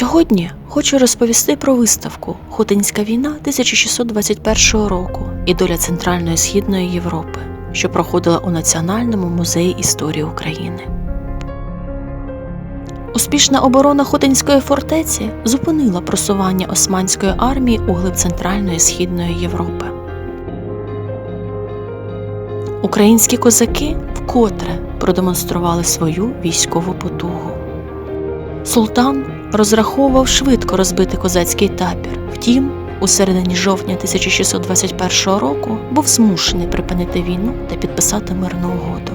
Сьогодні хочу розповісти про виставку Хотинська війна 1621 року і доля Центральної Східної Європи, що проходила у Національному музеї історії України. Успішна оборона Хотинської фортеці зупинила просування Османської армії у глиб Центральної Східної Європи. Українські козаки вкотре продемонстрували свою військову потугу. Султан розраховував швидко розбити козацький табір. Втім, у середині жовтня 1621 року був змушений припинити війну та підписати мирну угоду.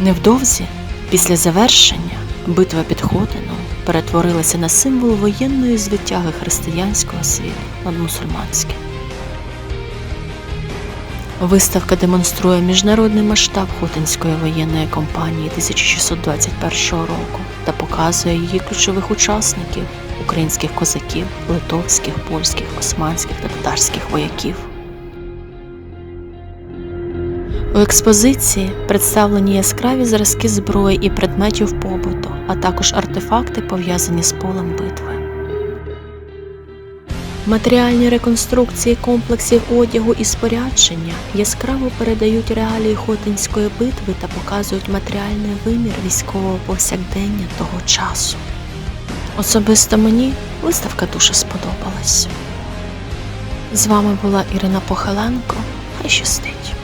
Невдовзі, після завершення, битва під Хотином перетворилася на символ воєнної звитяги християнського світу над мусульманським. Виставка демонструє міжнародний масштаб Хотинської воєнної кампанії 1621 року та показує її ключових учасників українських козаків, литовських, польських, османських та татарських вояків. У експозиції представлені яскраві зразки зброї і предметів побуту, а також артефакти, пов'язані з полем битви. Матеріальні реконструкції комплексів одягу і спорядження яскраво передають реалії Хотинської битви та показують матеріальний вимір військового повсякдення того часу. Особисто мені виставка дуже сподобалась. З вами була Ірина Похиленко. Хай щастить!